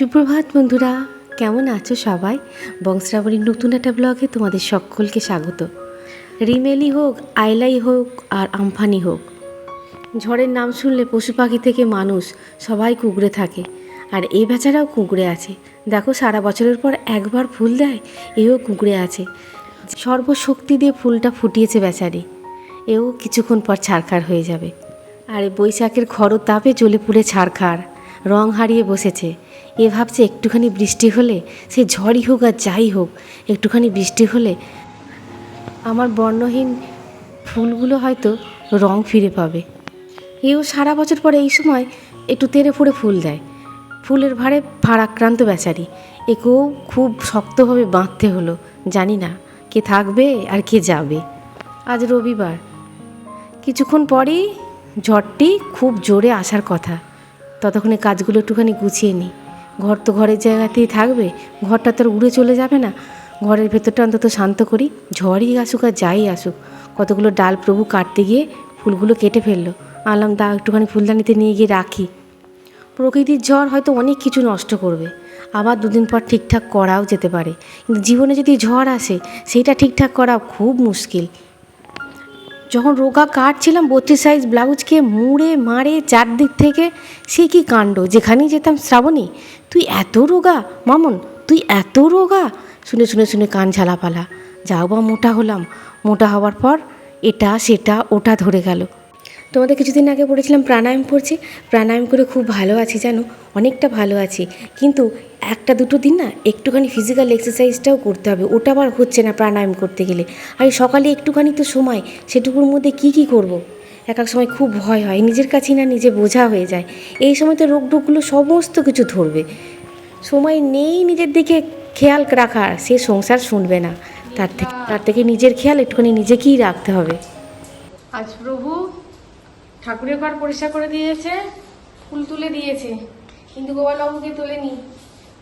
সুপ্রভাত বন্ধুরা, কেমন আছো সবাই? বংশরাবলীর নতুন একটা ব্লগে তোমাদের সকলকে স্বাগত। রিমেলি হোক, আইলাই হোক, আর আমফানি হোক, ঝড়ের নাম শুনলে পশু পাখি থেকে মানুষ সবাই কুঁকড়ে থাকে। আর এই বেচারাও কুঁকড়ে আছে। দেখো, সারা বছরের পর একবার ফুল দেয়, এও কুঁকড়ে আছে। সর্বশক্তি দিয়ে ফুলটা ফুটিয়েছে বেচারি। এও কিছুক্ষণ পর ছারখার হয়ে যাবে। আর বৈশাখের খর তাপে জ্বলে পুড়ে ছারখার। রং হারিয়ে বসেছে। এ ভাবছে একটুখানি বৃষ্টি হলে সে ঝড়ই হোক আর যাই হোক, একটুখানি বৃষ্টি হলে আমার বর্ণহীন ফুলগুলো হয়তো রং ফিরে পাবে। এও সারা বছর পরে এই সময় একটু তেড়ে ফুড়ে ফুল দেয়। ফুলের ভারে ভারাক্রান্ত বেচারি। একেও খুব শক্তভাবে বাঁধতে হলো, জানি না কে থাকবে আর কে যাবে। আজ রবিবার। কিছুক্ষণ পরেই ঝড়টি খুব জোরে আসার কথা। ততক্ষণে কাজগুলো একটুখানি গুছিয়ে নিই। ঘর তো ঘরের জায়গাতেই থাকবে, ঘরটা তো আর উড়ে চলে যাবে না। ঘরের ভেতরটা অন্তত শান্ত করি, ঝড়ই আসুক আর যাই আসুক। কতগুলো ডাল প্রভু কাটতে গিয়ে ফুলগুলো কেটে ফেলল। আনলাম দা একটুখানি ফুলদানিতে নিয়ে গিয়ে রাখি। প্রকৃতির ঝড় হয়তো অনেক কিছু নষ্ট করবে। আবার দুদিন পর ঠিকঠাক করাও যেতে পারে। কিন্তু জীবনে যদি ঝড় আসে, সেইটা ঠিকঠাক করা খুব মুশকিল। যখন রোগা কাটছিলাম বত্রিশ সাইজ ব্লাউজকে মুড়ে মারে চারদিক থেকে, সে কি কাণ্ড? যেখানেই যেতাম শ্রাবণী, তুই এত রোগা? মামন, তুই এত রোগা? শুনে শুনে শুনে কান ঝালাপালা। যাও বা মোটা হলাম। মোটা হওয়ার পর এটা, সেটা, ওটা ধরে গেল। তোমাদের কিছুদিন আগে পড়েছিলাম প্রাণায়াম পড়ছি প্রাণায়াম করে খুব ভালো আছি জানো, অনেকটা ভালো আছি। কিন্তু একটা দুটো দিন না একটুখানি ফিজিক্যাল এক্সারসাইজটাও করতে হবে, ওটা আবার হচ্ছে না প্রাণায়াম করতে গেলে। আর সকালে একটুখানি তো সময়, সেটুকুর মধ্যে কি কি করব। এক এক সময় খুব ভয় হয়, নিজের কাছেই না নিজে বোঝা হয়ে যায়। এই সময় তো রোগ টোগগুলো সমস্ত কিছু ধরবে। সময় নেই নিজের দিকে খেয়াল রাখার সে সংসার শুনবে না। তার থেকে তার থেকে নিজের খেয়াল একটুখানি নিজেকেই রাখতে হবে। আজ প্রভু ঠাকুরের ঘর পরিষ্কার করে দিয়েছে, ফুল তুলে দিয়েছে। কিন্তু গোপালবাবুকে তোলেনি।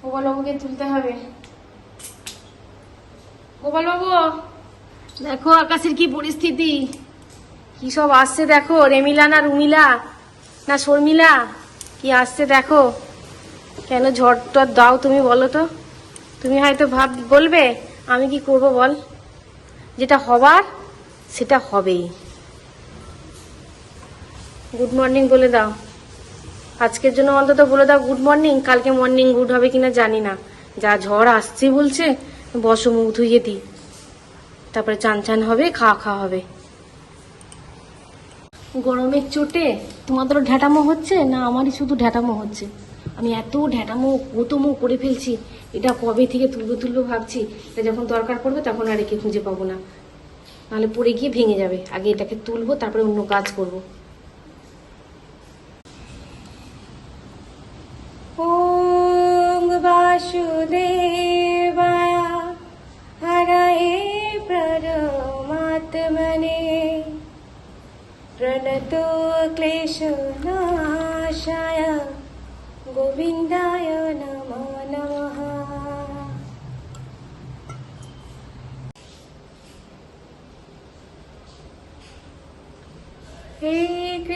গোপালবাবুকে তুলতে হবে। গোপালবাবু! দেখো আকাশের কি পরিস্থিতি। কি সব আসছে দেখো, রেমিলা না রুমিলা না শর্মিলা? কি আসছে দেখো। কেন ঝড় টর দাও তুমি বলো তো? তুমি হয়তো ভাব, বলবে, আমি কি করব বল? যেটা হবার, সেটা হবেই। গুড মর্নিং বলে দাও। আজকের জন্য অন্তত বলে দাও গুড মর্নিং কালকে মর্নিং গুড হবে কিনা জানি না। যা ঝড় আসছে বলছে, বসো মুখ ধুইয়ে দিই তারপরে চান চান হবে, খাওয়া খাওয়া হবে। গরমের চোটে তোমাদেরও ঢ্যাটামো হচ্ছে না আমারই শুধু ঢ্যাটামো হচ্ছে? আমি এত ঢ্যাটামো গোতমো করে ফেলছি, এটা কবে থেকে তুলবো তুলবো ভাবছি, এটা যখন দরকার পড়বে তখন আর একে খুঁজে পাবো না। নাহলে পড়ে গিয়ে ভেঙে যাবে। আগে এটাকে তুলবো, তারপরে অন্য কাজ করব।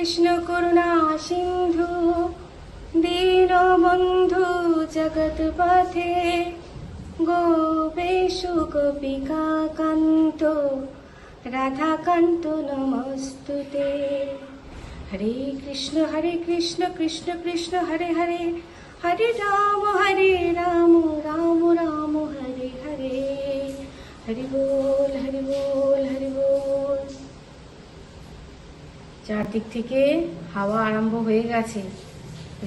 কৃষ্ণ করুণা সিন্ধু, দীনবন্ধু জগৎপথে, গোপেশু গোপিকা কান্ত, রাধাকান্ত নমস্তুতে। হরে কৃষ্ণ হরে কৃষ্ণ কৃষ্ণ কৃষ্ণ, হরে হরে হরে রাম হরে রাম রাম রাম, হরে হরে। হরি বল হরি বল হরি বল। চারদিক থেকে হাওয়া আরম্ভ হয়ে গেছে।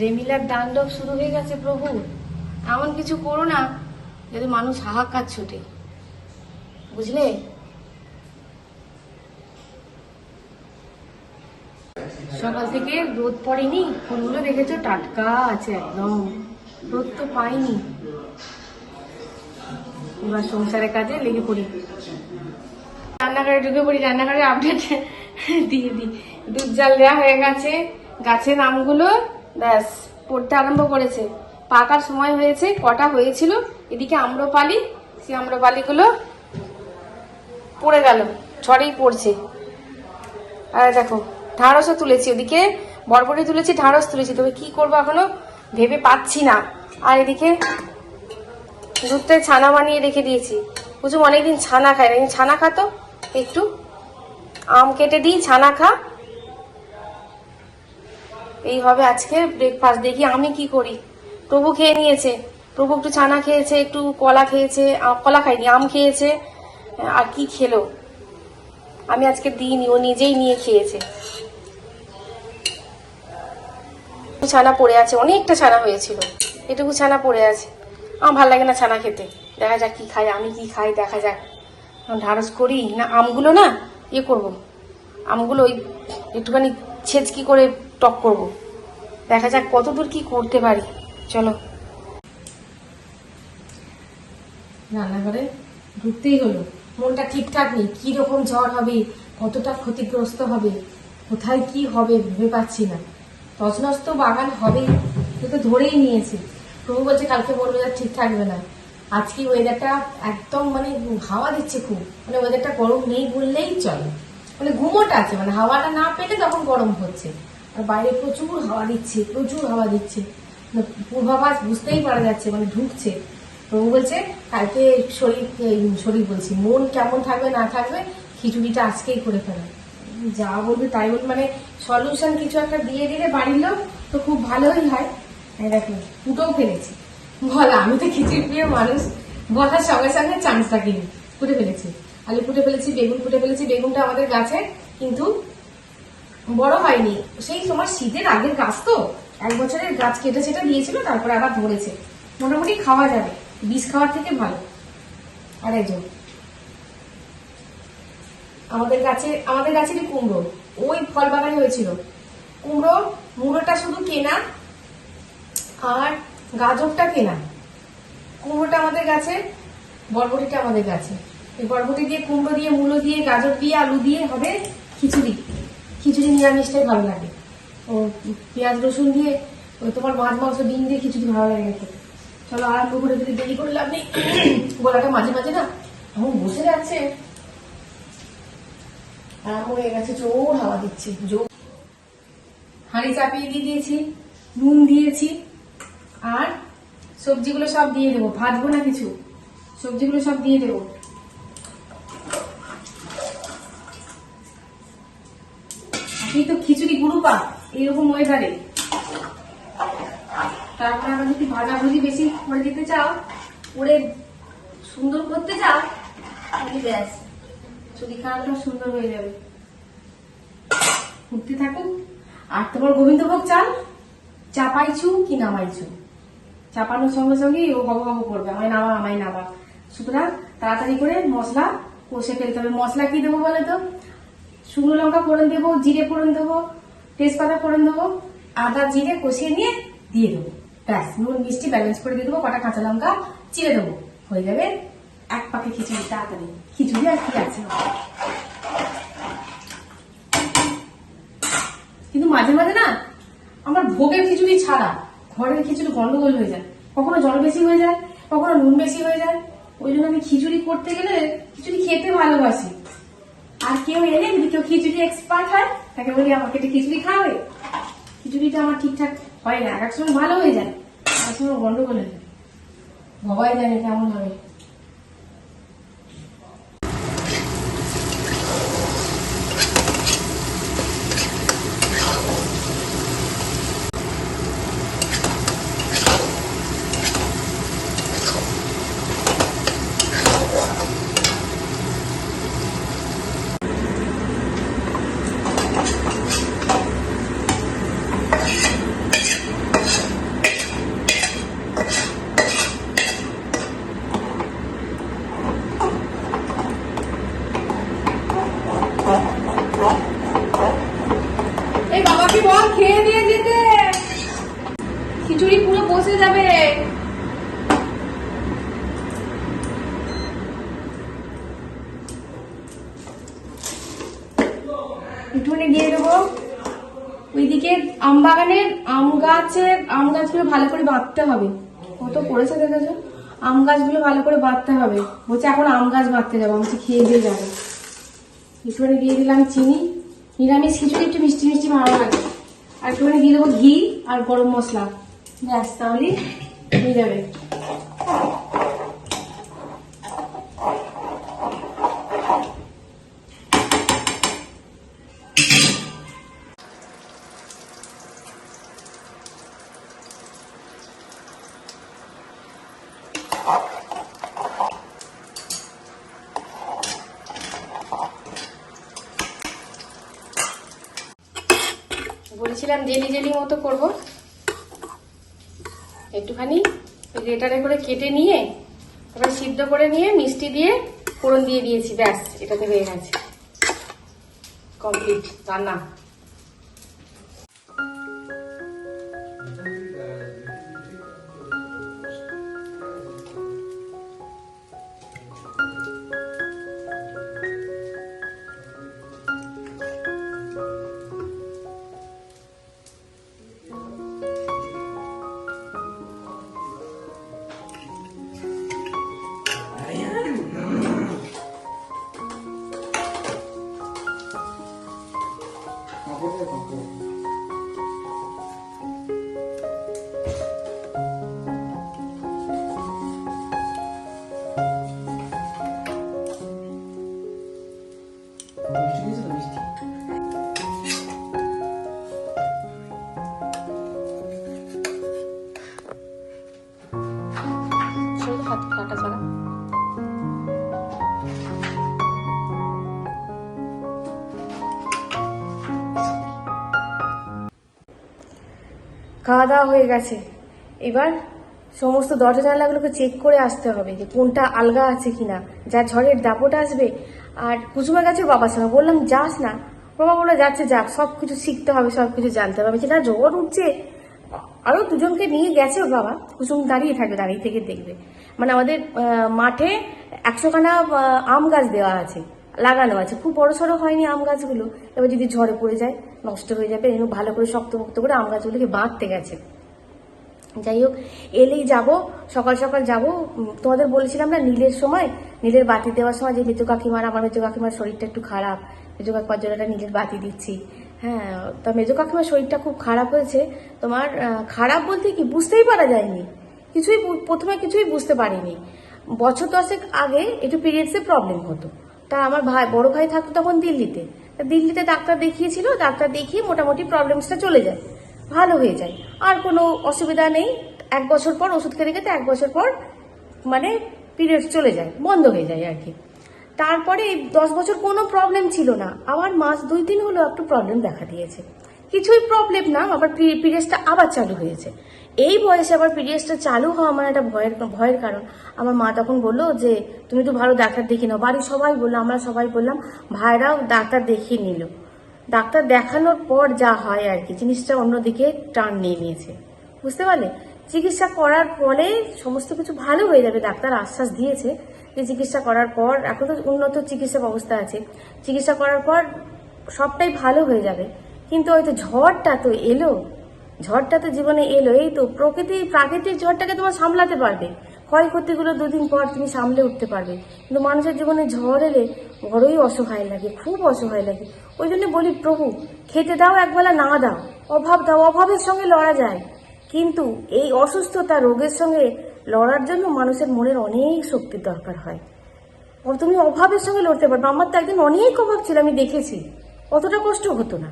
রেমিলার দাণ্ডব শুরু হয়ে গেছে, প্রভু। এমন কিছু করো না যদি মানুষ হাহাকার ছুটে। বুঝলে? সকাল থেকে রোদ পড়েনি, ফুলগুলো দেখেছ? টাটকা আছে একদম। রোদ তো পাইনি। এবার সংসারের কাজে লেগে পড়ি। রান্নাঘরে ঢুকে পড়ি, রান্নাঘরে আপডেট দিয়ে দিই। দুধ জাল দেওয়া হয়ে গেছে। গাছের আমগুলো, ব্যাস, পড়তে আরম্ভ করেছে। পাকার সময় হয়েছে, কটা হয়েছিল? এদিকে আম্রপালি, সেই আম্রপালিগুলো পড়ে গেল, ঝড়েই পড়ছে। আর দেখো ঢাঁড়সও তুলেছি, ওদিকে বরবটি তুলেছি ঢাঁড়স তুলেছি, তবে কি করব এখনও ভেবে পাচ্ছি না। আর এদিকে দুধটা ছানা বানিয়ে রেখে দিয়েছি। বুঝুম অনেকদিন ছানা খাই না ছানা খাতো একটু। আম কেটে দিই, ছানা খা। এই হবে আজকে ব্রেকফাস্ট দেখি আমি কি করি। প্রভু খেয়ে নিয়েছে। প্রভু একটু ছানা খেয়েছে, একটু কলা খেয়েছে কলা খাইনি, আম খেয়েছে, আর কি খেলো? আমি আজকে দিইনি, ও নিজেই নিয়ে খেয়েছে। ছানা পড়ে আছে, অনেকটা ছানা হয়েছিল। এটুকু ছানা পড়ে আছে। আমার ভালো লাগে না ছানা খেতে। দেখা যাক কি খাই, আমি কি খাই, দেখা যাক। ঢাড়স করি, না আমগুলো না ইয়ে করব। আমগুলো ওই একটুখানি ছেচকি করে টক করব। দেখা যাক কতদূর কি করতে পারি। চলো। রান্নাঘরে ঢুকতেই হলো। মনটা ঠিকঠাক নেই কি রকম ঝড় হবে, কতটা ক্ষতিগ্রস্ত হবে, কোথায় কি হবে ভেবে পাচ্ছি না। তছনছ তো বাগান হবেই সে তো ধরেই নিয়েছে। প্রভু বলছে কালকে মন মেজাজ ঠিক থাকবে না। আজকে ওয়েদারটা একদম মানে হাওয়া দিচ্ছে খুব। মানে ওয়েদারটা গরম নেই বললেই চলে। মানে ঘুমোটা আছে মানে হাওয়াটা না পেলে তখন গরম হচ্ছে। আর বাইরে প্রচুর হাওয়া দিচ্ছে, প্রচুর হাওয়া দিচ্ছে। মানে পূর্বাভাস বুঝতেই পারা যাচ্ছে মানে ঢুকছে। প্রভু বলছে, কালকে শরীর শরীর বলছি, মন কেমন থাকবে, না থাকবে, খিচুড়িটা আজকেই করে ফেলে। যা বলবে তাই বলবে মানে সলিউশন কিছু একটা দিয়ে দিলে বাড়ির লোক তো খুব ভালোই হয়। দেখো, ফুটেও ফেলেছি। বল, আমি তো খিচুড়ি প্রিয় মানুষ। বলার সঙ্গে সঙ্গে চান্স রাখিনি ফুটে ফেলেছি। আলু ফুটে ফেলেছি, বেগুন ফুটে ফেলেছি, বেগুনটা আমাদের গাছে, কিন্তু বড় হয়নি। সেই তোমার শীতের আগের গাছ তো? এক বছরের গাছ কেটে সেটা দিয়েছিল, তারপরে আবার ধরেছে। মোটামুটি খাওয়া যাবে। বীজ খাওয়ার থেকে ভালো। আর যে আমাদের গাছে, আমাদের গাছেরই কুমড়ো। ওই ফল বাগানে হয়েছিল। কুমড়ো, মুড়োটা শুধু কেনা আর গাজরটা কেনা। কুমড়োটা আমাদের গাছে, বরবটিটা আমাদের গাছে। এই বরবটি দিয়ে কুমড়ো দিয়ে, মূলো দিয়ে, গাজর দিয়ে, আলু দিয়ে হবে খিচুড়ি। খিচুড়ি নিরামিষটাই ভালো লাগে। ও, পেঁয়াজ, রসুন দিয়ে ওই তোমার মাছ, মাংস, ডিম দিয়ে খিচুড়ি ভালো লাগে খেতে। চলো আরম্ভ করে যদি দেরি করে লাভ নেই গলাটা মাঝে মাঝে না এমন বসে যাচ্ছে। আরম্ভ হয়ে গেছে, জোর হাওয়া দিচ্ছে, জোর। হাঁড়ি চাপিয়ে দিয়ে দিয়েছি, নুন দিয়েছি, আর সবজিগুলো সব দিয়ে দেবো। ভাজবো না কিছু, সবজিগুলো সব দিয়ে দেবো। আপনি তো খিচুড়ি গুরু পা এইরকম ওয়েদারে তারপরে আবার যদি ভাজাভুজি বেশি করে দিতে চাও, করে সুন্দর করতে চাও, তাহলে ব্যাস চুরি খাওয়াটা সুন্দর হয়ে যাবে। ঘুরতে থাকুন। আর তোমার গোবিন্দভোগ চাল, চাপাইছু কি নামাইছু? চাপানোর সঙ্গে সঙ্গেই ও হব হব করবে, আমায় নামা আমায় নামা। সুতরাং তাড়াতাড়ি করে মশলা কষে ফেলতে হবে। মশলা কি দেবো বলে তো? শুকনো লঙ্কা ফোড়ন দেবো, জিরে ফোড়ন দেবো, তেজপাতা ফোড়ন দেবো, আদা, জিরে কষিয়ে নিয়ে দিয়ে দেবো। ব্যাস, নুন, মিষ্টি ব্যালেন্স করে দিয়ে দেবো, কটা কাঁচা লঙ্কা চিড়ে দেবো। হয়ে যাবে এক পাকে খিচুড়ি, তাড়াতাড়ি। খিচুড়ি আর কি আছে? কিন্তু মাঝে মাঝে না, আমার ভোগের খিচুড়ি ছাড়া ঘরের খিচুড়ি গন্ডগোল হয়ে যায়। কখনো জল বেশি হয়ে যায়, কখনো নুন বেশি হয়ে যায়। ওই জন্য আমি খিচুড়ি করতে গেলে খিচুড়ি খেতে ভালোবাসি। আর কেউ এলে যদি কেউ খিচুড়ি এক্সপার্ট হয়, তাকে বলি, আমাকে একটু খিচুড়ি খাওয়াবে? খিচুড়িটা আমার ঠিকঠাক হয় না। এক সময় ভালো হয়ে যায়। এক সময় গন্ডগোল হয়ে যায়। বাবাই জানে কেমন হবে এই বাবাকে বল খেয়ে দিয়ে যেতে খিচুড়ি পুরো বসে যাবে একটুখানি দিয়ে দেবো। ওইদিকে আম বাগানের আম গাছের আম গাছগুলো ভালো করে বাঁধতে হবে। কত পড়েছে দেখেছ আম গাছগুলো ভালো করে বাঁধতে হবে। বলছে, এখন আম গাছ বাঁধতে যাব আমি খেয়ে দিয়ে যাব। একটুখানি দিয়ে দিলাম চিনি। নিরামিষ খিচুড়ি, একটু মিষ্টি মিষ্টি ভালো লাগে। আর একটুখানি দিয়ে দেবো ঘি আর গরম মশলা। ব্যাস তাহলে নিয়ে যাবে। বলেছিলাম জেলি জেলি মতো করব। একটুখানি গ্রেটারে করে কেটে নিয়ে, তারপরে সিদ্ধ করে নিয়ে, মিষ্টি দিয়ে ফোড়ন দিয়ে দিয়েছি, ব্যাস, এটাতে হয়ে গেছে। কমপ্লিট, রান্না। খাওয়া দাওয়া হয়ে গেছে। এবার সমস্ত দরজা জানলাগুলোকে চেক করে আসতে হবে যে কোনটা আলগা আছে কিনা। যা ঝড়ের দাপট আসবে আর কুসুমা গেছে বাবার সঙ্গে বললাম, যাস না। বাবা বলে যাচ্ছে যাক সব কিছু শিখতে হবে সব কিছু জানতে হবে। আমি না ঝড় উঠছে। আরও দুজনকে নিয়ে গেছে বাবা। কুসুম দাঁড়িয়ে থাকবে, দাঁড়িয়ে থেকে দেখবে। মানে আমাদের মাঠে একশোখানা আম গাছ দেওয়া আছে। লাগানো আছে। খুব বড় সড়ো হয়নি আম গাছগুলো। এবার যদি ঝড়ে পড়ে যায়, নষ্ট হয়ে যাবে এজন্য ভালো করে শক্ত মুক্ত করে আম গাছগুলোকে বাঁধতে গেছে। যাই হোক, এলেই যাব, সকাল সকাল যাব। তোমাদের বলেছিলাম না, নীলের সময়, নীলের বাতি দেওয়ার সময় যে মেজো কাকিমার, আমার মেজো কাকিমার শরীরটা একটু খারাপ। মেজো কাকিমার জন্য একটা নীলের বাতি দিচ্ছি। হ্যাঁ তা মেজো কাকিমার শরীরটা খুব খারাপ হয়েছে। তোমার খারাপ বলতে কি বুঝতেই পারা যায়নি। কিছুই প্রথমে কিছুই বুঝতে পারিনি। বছর দশেক আগে একটু পিরিয়ডসে প্রবলেম হতো। তা আমার ভাই, বড় ভাই থাকতো তখন দিল্লিতে। তা দিল্লিতে ডাক্তার দেখিয়েছিল, ডাক্তার দেখিয়ে মোটামুটি প্রবলেমসটা চলে যায়। ভালো হয়ে যায়। আর কোনো অসুবিধা নেই। এক বছর পর ওষুধ খেতে খেতে এক বছর পর মানে পিরিয়ডস চলে যায়, বন্ধ হয়ে যায় আর কি। তারপরে এই দশ বছর কোনো প্রবলেম ছিল না। আবার মাস দুই দিন হলো একটু প্রবলেম দেখা দিয়েছে। কিছুই প্রবলেম না, আবার পিরিয়ডসটা আবার চালু হয়েছে। এই বয়সে আবার পিরিয়ডসটা চালু হওয়া আমার একটা ভয়ের ভয়ের কারণ। আমার মা তখন বলল যে, তুমি তো ভালো ডাক্তার দেখিয়ে নাও। বাড়ির সবাই বলল, আমরা সবাই বললাম, ভাইরাও ডাক্তার দেখিয়ে নিল। ডাক্তার দেখানোর পর যা হয় আর কি, জিনিসটা অন্যদিকে টার্ন নিয়ে নিয়েছে। বুঝতে পারলে? চিকিৎসা করার ফলে সমস্ত কিছু ভালো হয়ে যাবে, ডাক্তার আশ্বাস দিয়েছে যে, চিকিৎসা করার পর, এখন তো উন্নত চিকিৎসা ব্যবস্থা আছে। চিকিৎসা করার পর সবটাই ভালো হয়ে যাবে। কিন্তু হয়তো ঝড়টা তো এলো ঝড়টা তো জীবনে এলো, এই তো প্রকৃতি, প্রাকৃতিক ঝড়টাকে তোমার সামলাতে পারবে। ক্ষয়ক্ষতিগুলো দুদিন পর তুমি সামলে উঠতে পারবে। কিন্তু মানুষের জীবনে ঝড় এলে বড়ই অসহায় লাগে, খুব অসহায় লাগে। ওই জন্য বলি, প্রভু, খেতে দাও, একবেলা না দাও। অভাব দাও, অভাবের সঙ্গে লড়া যায়। কিন্তু এই অসুস্থতা রোগের সঙ্গে লড়ার জন্য মানুষের মনের অনেক শক্তির দরকার হয়। তুমি অভাবের সঙ্গে লড়তে পারবে। আমার তো একদিন অনেক অভাব ছিল, আমি দেখেছি। অতটা কষ্ট হতো না।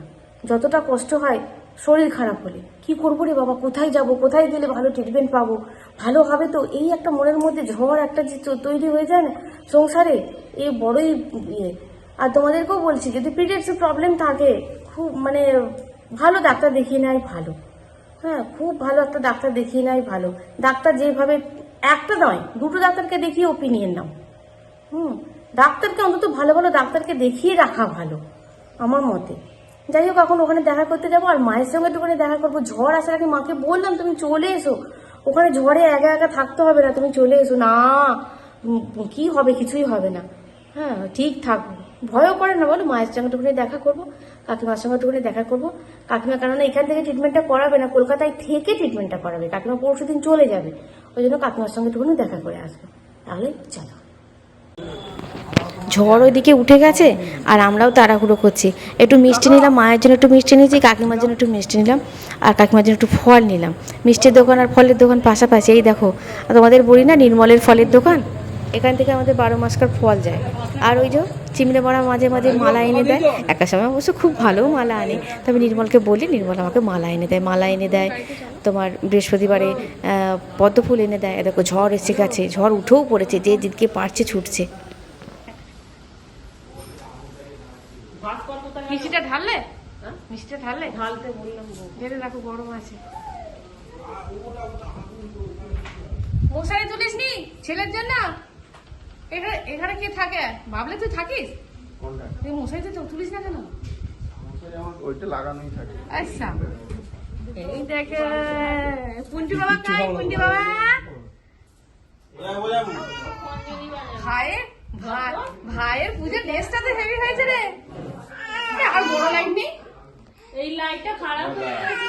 যতটা কষ্ট হয় শরীর খারাপ হলে। কি করব রে বাবা? কোথায় যাব? কোথায় গেলে ভালো ট্রিটমেন্ট পাবো? ভালো হবে তো? এই একটা মনের মধ্যে ঝড় একটা যে তৈরি হয়ে যায় না, সংসারে এই বড়ই ইয়ে। আর তোমাদেরকেও বলছি, যদি পিরিয়ডসের প্রবলেম থাকে, খুব মানে ভালো ডাক্তার দেখিয়ে নেয়, ভালো। হ্যাঁ খুব ভালো একটা ডাক্তার দেখিয়ে নেয়, ভালো। ডাক্তার যেভাবে, একটা নয়, দুটো ডাক্তারকে দেখিয়ে ওপিনিয়ন নাও। হুম, ডাক্তারকে অন্তত ভালো ভালো ডাক্তারকে দেখিয়ে রাখা ভালো, আমার মতে। যাই হোক, এখন ওখানে দেখা করতে যাব আর মায়ের সঙ্গে তো ওখানে দেখা করব। ঝড় আসার আগে মাকে বললাম, তুমি চলে এসো। ওখানে ঝড়ে একা একা থাকতে হবে না, তুমি চলে এসো। না কি হবে? কিছুই হবে না। হ্যাঁ ঠিক থাকব ভয়ও করে না বলো, মায়ের সঙ্গে একটুখানি দেখা করব, কাকিমার সঙ্গে একটুখানি দেখা করব। কাকিমা কেননা এখান থেকে ট্রিটমেন্টটা করাবে না, কলকাতায় থেকে ট্রিটমেন্টটা করাবে। কাকিমা পরশু দিন চলে যাবে, ওই জন্য কাকিমার সঙ্গে একটুখানি দেখা করে আসব। তাহলে চলো। ঝড় ওইদিকে উঠে গেছে আর আমরাও তাড়াহুড়ো করছি। একটু মিষ্টি নিলাম মায়ের জন্য একটু মিষ্টি নিয়েছি কাকিমার জন্য একটু মিষ্টি নিলাম আর কাকিমার জন্য একটু ফল নিলাম। মিষ্টির দোকান আর ফলের দোকান পাশাপাশি এই দেখো তোমাদের বলি না নির্মলের ফলের দোকান? এখান থেকে আমাদের বারো মাসকার ফল যায়। আর ওই যে চিমড়ে বড়া মাঝে মাঝে মালা এনে দেয় একটা সময় অবশ্য খুব ভালো মালা আনে। তবে নির্মলকে বলি নির্মল আমাকে মালা এনে দেয় মালা এনে দেয়। তোমার বৃহস্পতিবারে আহ, পদ্ম ফুল এনে দেয়। দেখো ঝড় এসে গেছে ঝড় উঠেও পড়েছে যে দিদিকে পারছে ছুটছে মিষ্টিটা ঢাললে মিষ্টিটা ঢাললে ঢালতে বললাম ঢেলে রাখো গরম আছে। মশারি তুলিস নি ছেলের জন্য? এখানে এখানে কে থাকে? ভাবলে তুই থাকিস? তুই মশারি তো তুলিস না কেন? মশারি আমার ওইটা লাগানোই থাকে। আচ্ছা। এই দেখ পুন্টি বাবা খাই পুন্টি বাবা। ভাইয়ের ভাইয়ের পুজোর ড্রেসটা তো হেভি হয়েছে রে। আর বড় লাগনি? এই লাইটটা খারাপ হয়ে গেছে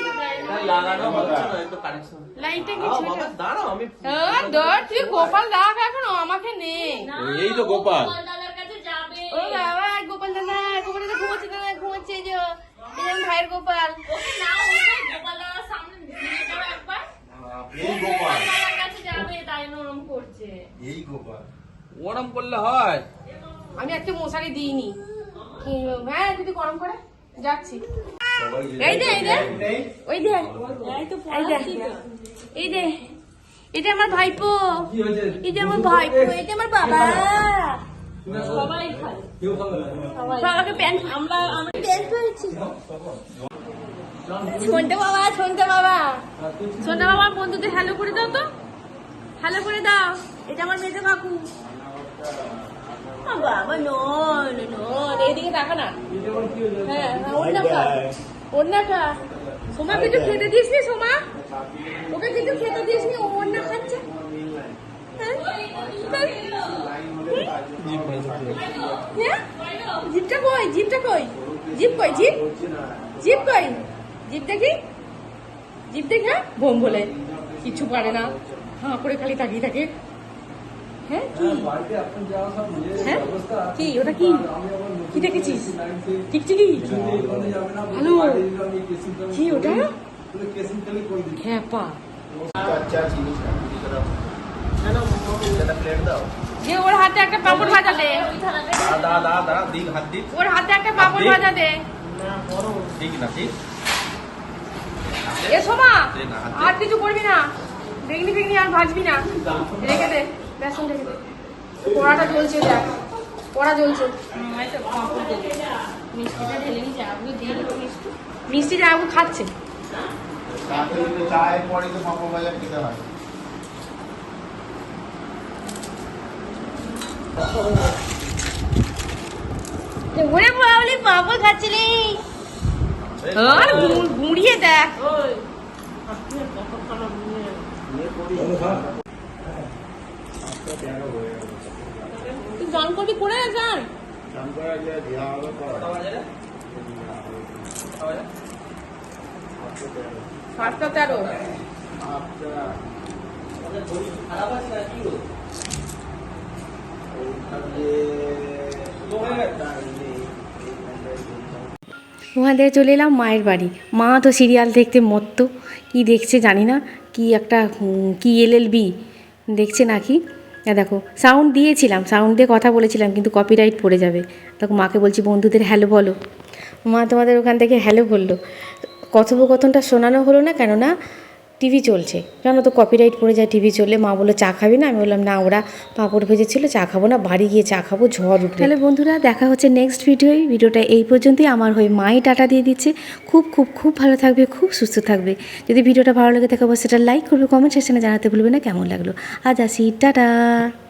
লাগানো হচ্ছে না তো কানেকশন লাইটটা কি বাবা দাঁড়াও আমি হ্যাঁ, ধর তুই গোপাল রাখ এখন আমাকে নে। এই তো গোপাল। দাদার কাছে যাবে। ও বাবা গোপাল দাদা গোপাল দাদা ঘুমাচ্ছে দাদা ঘুমাচ্ছে যে এই ভাইয়ের গোপাল। ওকে না ওকে গোপাল দাদার সামনে নিয়ে যাও একবার। এই গোপাল। দাদার কাছে যাবে তাই নরম করছে। এই গোপাল। ওরম করলে হয়। আমি আজকে মশারি দিইনি। হ্যাঁ যদি গরম করে যাচ্ছি। এই দে এই দে। ওই দে। এই দে। এটা আমার ভাইপো। এটা আমার ভাইপো। এটা আমার বাবা। সবাই খায় বাবাকে প্যান্ট আমরা আমরা প্যান্ট পরেছি শুনতে বাবা শুনতে বাবা। শুনতে বাবা বন্ধুদের হ্যালো করে দাও তো। হ্যালো করে দাও। এটা আমার মেজো কাকু। বাবা নন নন। এইদিকে তাকা না হ্যাঁ হ্যাঁ, সোমা কিছু খেতে দিস নি সোমা? ওকে কিছু খেতে দিস নি ও ওর না খাচ্ছে। হ্যাঁ? হ্যাঁ? জিপটা কই? জিপটা কই? জিপ কই জিপ? জিপ কই? জিপ দেখি? জিপ দেখে বোম বলে। কিছু পারে না। হাঁ করে খালি তাকিয়ে থাকে। হ্যাঁ হ্যাঁ? ওর হাতে একটা পাপড় ভাজা দে। ওর হাতে একটা পাপড় ভাজা দে। ঠিক না ঠিক এ সোমা দে না, হাতে। আর কিছু করবি না। বেগনি বেগনি আর ভাজবি না। রেখে দে। বেসন রেখে দে। পোড়াটা জ্বলছে দেখ। পোড়া জ্বলছে। মিষ্টিটা ঢেলে দিয়ে মিষ্টি খাচ্ছে। চায়ের পরে তো পাপড় ভাজা খেতে হয় ওরে বাবলি পাপড় খাচ্ছে আর গুঁড়িয়ে দেখ তুই করবি, করে গান শঙ্করা যে দেওয়া হবে পড়া সাতটা তেরো। আচ্ছা ওখান থেকে চলে এলাম মায়ের বাড়ি। মা তো সিরিয়াল দেখতে মত্ত। কি দেখছে জানি না, কি একটা কি এলএলবি দেখছে নাকি? দেখো সাউন্ড দিয়েছিলাম সাউন্ড দিয়ে কথা বলেছিলাম, কিন্তু কপিরাইট পড়ে যাবে। তখন মাকে বলছি, বন্ধুদের হ্যালো বলো। মা তোমাদের ওখান থেকে হ্যালো বলল। কথোপকথনটা শোনানো হলো না কেননা টিভি চলছে। জানো তো কপিরাইট পড়ে যায় টিভি চললে। মা বলল, চা খাবি না? আমি বললাম, না ওরা পাঁপড় ভেজেছিল, চা খাব না। বাড়ি গিয়ে চা খাব, ঝড় উঠে তাহলে বন্ধুরা, দেখা হচ্ছে নেক্সট ভিডিওয় ভিডিওটা এই পর্যন্তই। আমার হয়ে মাই টাটা দিয়ে দিচ্ছে। খুব খুব খুব ভালো থাকবে, খুব সুস্থ থাকবে। যদি ভিডিওটা ভালো লাগে থাকে, অবশ্যই সেটা লাইক করবে কমেন্ট সেকশনে জানাতে ভুলবে না, কেমন লাগল? আজ আসি, টাটা!